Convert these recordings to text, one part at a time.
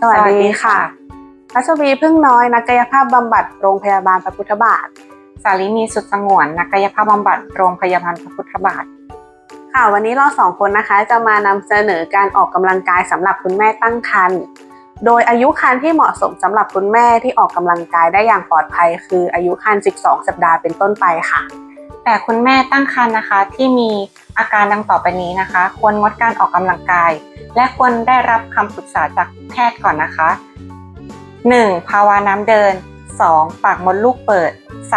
สวัสดีค่ะพัชวีพึ่งน้อยนักกายภาพบำบัดโรงพยาบาลพระพุทธบาท สาลินีสุดสงวนนักกายภาพบำบัดโรงพยาบาลพระพุทธบาท ค่ะวันนี้เราสองคนนะคะ จะมานำเสนอการออกกำลังกายสำหรับคุณแม่ตั้งครรภ์ โดยอายุครรภ์ที่เหมาะสมสำหรับคุณแม่ที่ออกกำลังกายได้อย่างปลอดภัย คืออายุครรภ์ 12 สัปดาห์เป็นต้นไปค่ะ แต่คุณแม่ตั้งครรภ์นะคะที่มีอาการดังต่อไปนี้นะคะ ควรงดการออกกำลังกาย และควรได้รับคำปรึกษาจากแพทย์ก่อนนะคะ 1. ภาวะน้ำเดิน 2. ปากมดลูกเปิด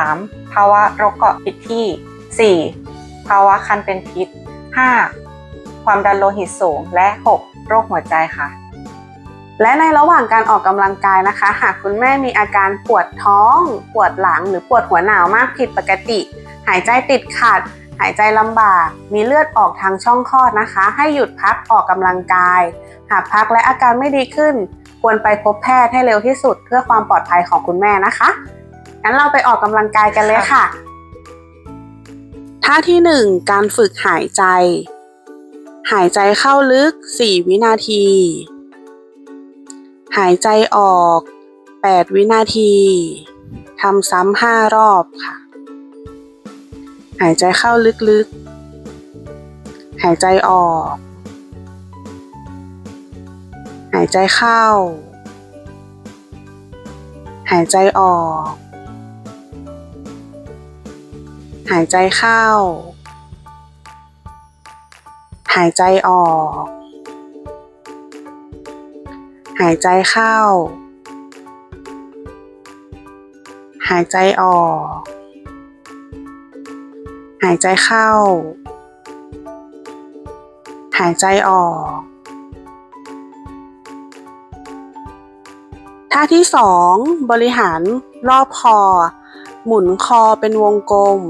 3. ภาวะโรคเกาะผิดที่ 4. ภาวะคันเป็นพิษ 5. ความดันโลหิตสูง และ 6. โรคหัวใจค่ะ และในระหว่างการออกกำลังกายนะคะ หากคุณแม่มีอาการปวดท้อง ปวดหลัง หรือปวดหัวหนาวมากผิดปกติ หายใจติดขัด หายใจลำบาก มีเลือดออกทางช่องคลอดนะคะ ให้หยุดพักออกกำลังกาย หากพักและอาการไม่ดีขึ้น ควรไปพบแพทย์ให้เร็วที่สุด เพื่อความปลอดภัยของคุณแม่นะคะงั้นเราไปออกกำลังกายกันเลยค่ะ ท่าที่ 1 การฝึกหายใจ หายใจเข้าลึก 4 วินาที หายใจออก 8 วินาทีทำซ้ำ5รอบค่ะ หายใจเข้าลึกๆ หายใจออก หายใจเข้า หายใจออก หายใจเข้า หายใจออก หายใจเข้า หายใจออก หายใจเข้า หายใจออก ท่าที่สองบริหารรอบคอ หมุนคอเป็นวงกลม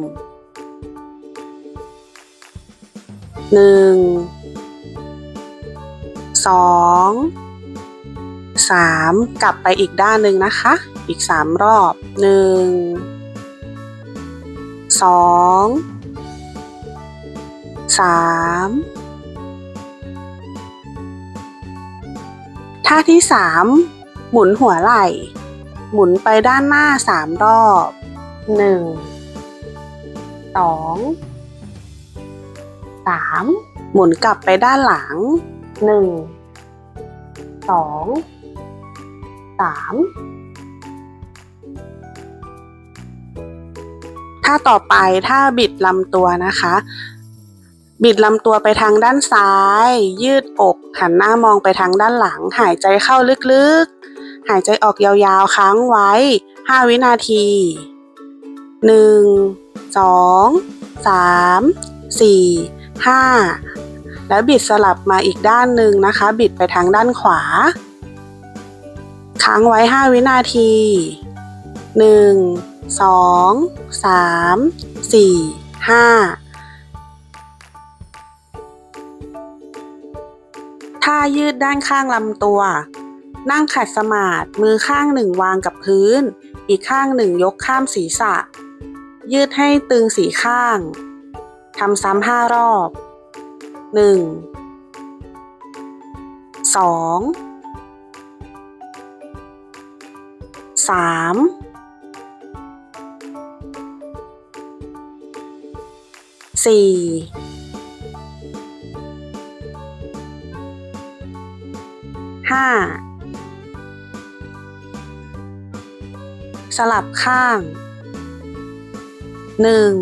หนึ่งสองสามกลับไปอีกด้านหนึ่งนะคะ อีกสามรอบหนึ่งสอง สามท่าที่สามหมุนหัวไหล่ หมุนไปด้านหน้าสามรอบหนึ่งสองสามหมุนกลับไปด้านหลังหนึ่งสองสามท่าต่อไปท่าบิดลำตัวนะคะ บิดลำตัวไปทางด้านซ้าย ยืดอกหันหน้ามองไปทางด้านหลัง หายใจเข้าลึกๆ หายใจออกยาวๆ ค้างไว้ 5 วินาที 1 2 3 4 5 แล้วบิดสลับมาอีกด้านหนึ่งนะคะ บิดไปทางด้านขวา ค้างไว้ 5 วินาที 1 2 3 4 5 ท่ายืดด้านข้างลำตัว นั่งขัดสมาธิมือข้างหนึ่งวางกับพื้น อีกข้างหนึ่งยกข้ามศีรษะ ยืดให้ตึงสีข้างทำซ้ำห้ารอบ 1. 2 3 4าสลับข้างหนึ่ง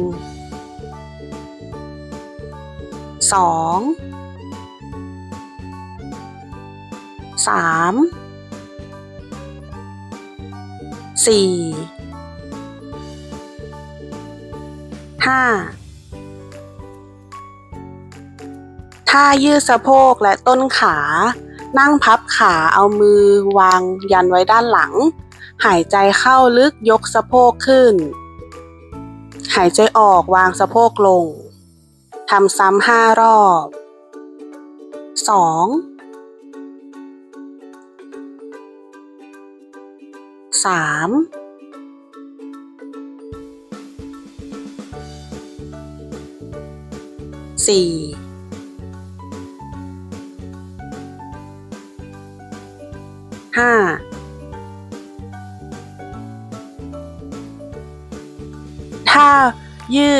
สองสามสี่ห้าท่ายืดสะโพกและต้นขา นั่งพับขาเอามือวางยันไว้ด้านหลัง หายใจเข้าลึกยกสะโพกขึ้น หายใจออกวางสะโพกลงทำซ้ำห้ารอบ 2 3 4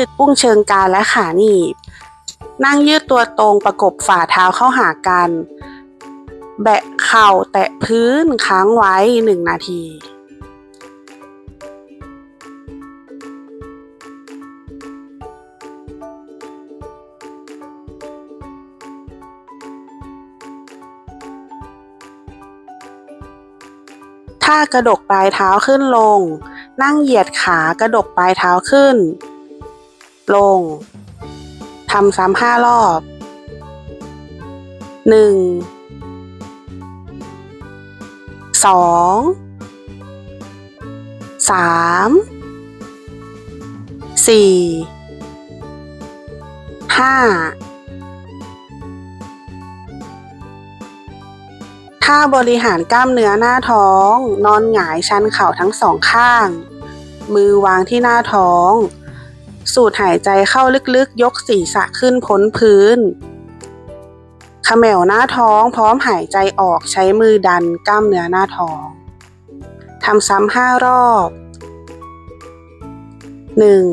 ดปุ้งเชิงกรานและขาหนีบ นั่งยืดตัวตรงประกบฝ่าเท้าเข้าหากัน แบะเข่าแตะพื้นค้างไว้หนึ่งนาทีท่ากระดกปลายเท้าขึ้นลง นั่งเหยียดขากระดกปลายเท้าขึ้น ลงทำซ้ำห้ารอบหนึ่งสองสามสี่ห้าท่าบริหารกล้ามเนื้อหน้าท้อง นอนหงายชันเข่าทั้งสองข้าง มือวางที่หน้าท้อง สูดหายใจเข้าลึกๆ ยกศีรษะขึ้นพ้นพื้นขมวหน้าท้องพร้อมหายใจออกใช้มือดันกล้ามเนื้อหน้าท้องทำซ้ำห้ารอบหนึ่ง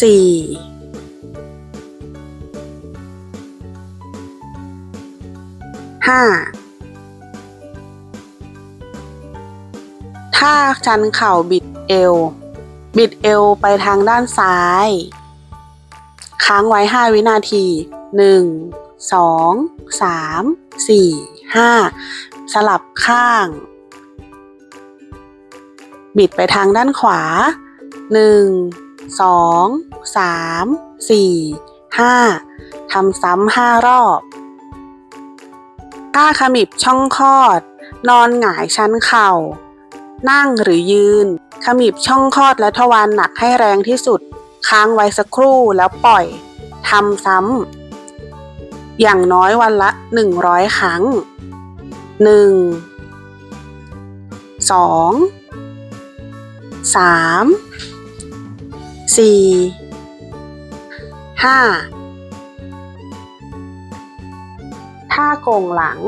สี่ห้าถ้าชันเข่าบิดเอว บิดเอวไปทางด้านซ้าย ค้างไว้ห้าวินาทีหนึ่งสองสามสี่ห้าสลับข้าง บิดไปทางด้านขวาหนึ่ง สองสามสี่ห้าทำซ้ำห้ารอบท่าขมิบช่องคลอด นอนหงายชั้นเข่า นั่งหรือยืน ขมิบช่องคลอดและทวารหนักให้แรงที่สุด ค้างไว้สักครู่แล้วปล่อยทำซ้ำอย่างน้อยวันละหนึ่งร้อยครั้งหนึ่ง สี่ห้าท่าโก่งหลัง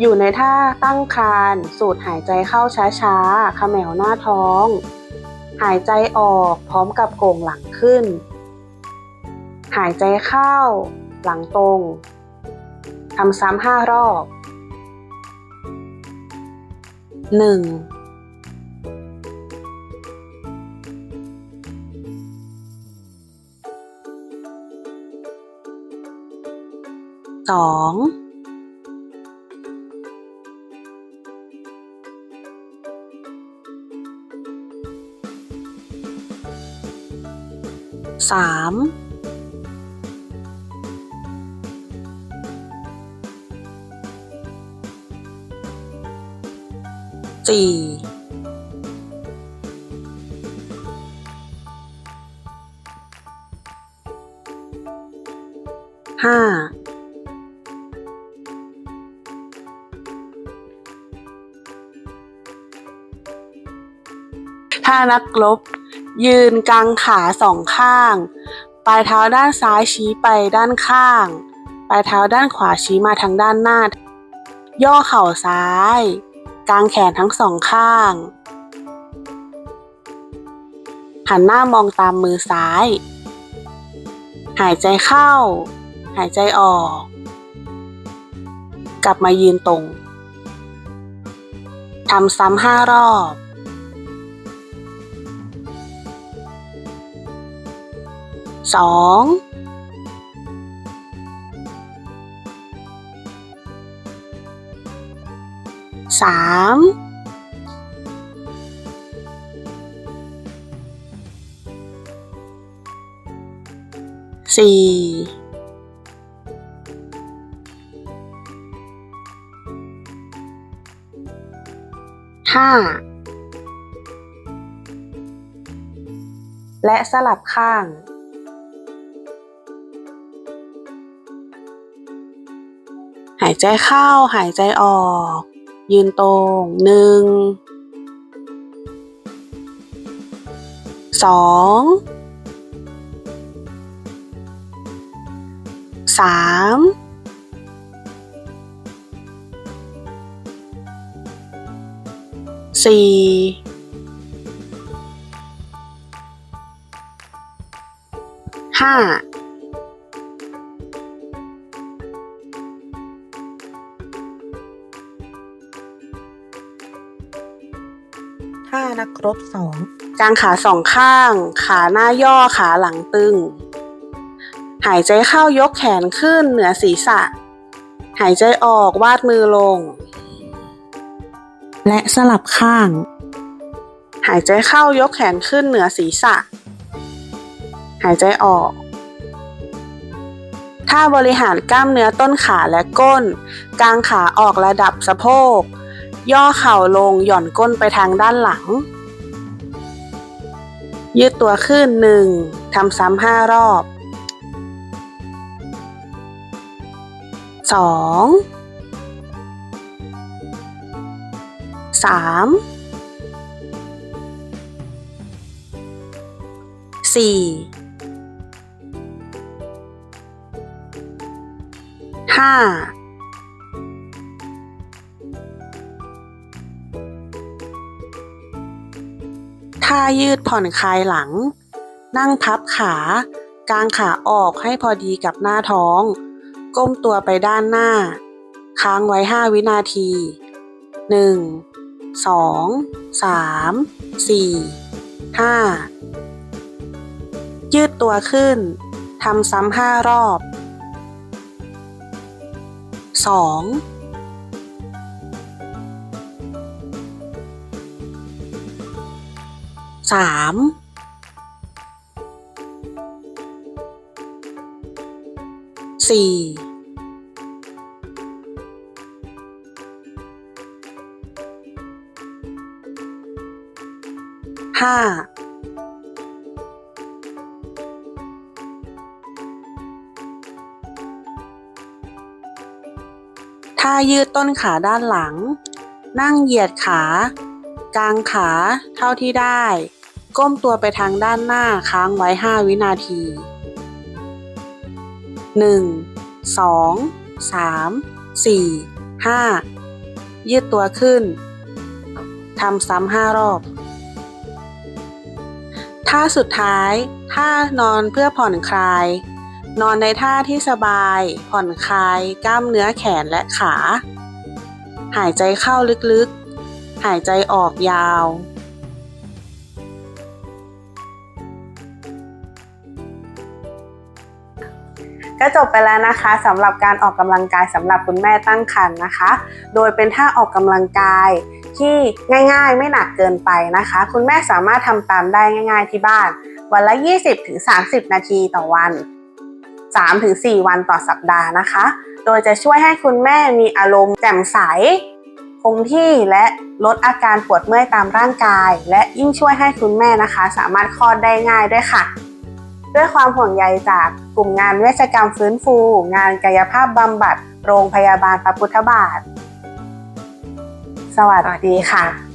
อยู่ในท่าตั้งคานสูดหายใจเข้าช้าๆเขมวหน้าท้อง หายใจออกพร้อมกับโก่งหลังขึ้น หายใจเข้า หลังตรงทำซ้ำห้ารอบหนึ่ง สองสามสี่ห้า นักรบ ยืนกางขาสองข้าง ปลายเท้าด้านซ้ายชี้ไปด้านข้าง ปลายเท้าด้านขวาชี้มาทางด้านหน้า ย่อเข่าซ้าย กางแขนทั้งสองข้าง หันหน้ามองตามมือซ้าย หายใจเข้า หายใจออก กลับมายืนตรงทำซ้ำห้ารอบ สองสามสี่ห้าและสลับข้าง ใจเข้าหายใจออก ยืนตรงหนึ่งสองสามสี่ห้าานักรบสองกางขาสองข้าง ขาหน้าย่อขาหลังตึง หายใจเข้ายกแขนขึ้นเหนือศีรษะ หายใจออกวาดมือลง และสลับข้าง หายใจเข้ายกแขนขึ้นเหนือศีรษะ หายใจออกถ้าบริหารกล้ามเนื้อต้นขาและก้น กางขาออกระดับสะโพก ย่อเข่าลงหย่อนก้นไปทางด้านหลัง ยืดตัวขึ้นหนึ่งทำซ้ำห้ารอบสองสามสี่ห้า ท่ายืดผ่อนคลายหลัง นั่งพับขากางขาออกให้พอดีกับหน้าท้อง ก้มตัวไปด้านหน้า ค้างไว้ 5 วินาที 1 2 3 4 5 ยืดตัวขึ้น ทำซ้ำ 5 รอบ 2 สามสี่ห้าท่ายืดต้นขาด้านหลัง นั่งเหยียดขากางขาเท่าที่ได้ ก้มตัวไปทางด้านหน้าค้างไว้ 5 วินาที 1 2 3 4 5 ยืดตัวขึ้น ทำซ้ำห้ารอบ ท่าสุดท้าย ท่านอนเพื่อผ่อนคลาย นอนในท่าที่สบาย ผ่อนคลาย กล้ามเนื้อแขนและขา หายใจเข้าลึกๆ หายใจออกยาว ก็จบไปแล้วนะคะสำหรับการออกกำลังกายสำหรับคุณแม่ตั้งครรภ์นะคะ โดยเป็นท่าออกกำลังกายที่ง่ายๆ ไม่หนักเกินไปนะคะ คุณแม่สามารถทำตามได้ง่าย ๆ ที่บ้าน วันละ 20-30 นาทีต่อวัน 3-4 วันต่อสัปดาห์นะคะ โดยจะช่วยให้คุณแม่มีอารมณ์แจ่มใส คงที่และลดอาการปวดเมื่อยตามร่างกาย และยิ่งช่วยให้คุณแม่นะคะ สามารถคลอดได้ง่ายด้วยค่ะ ด้วยความห่วงใยจากกลุ่มงานเวชกรรมฟื้นฟู งานกายภาพบำบัด โรงพยาบาลพระพุทธบาท สวัสดีค่ะ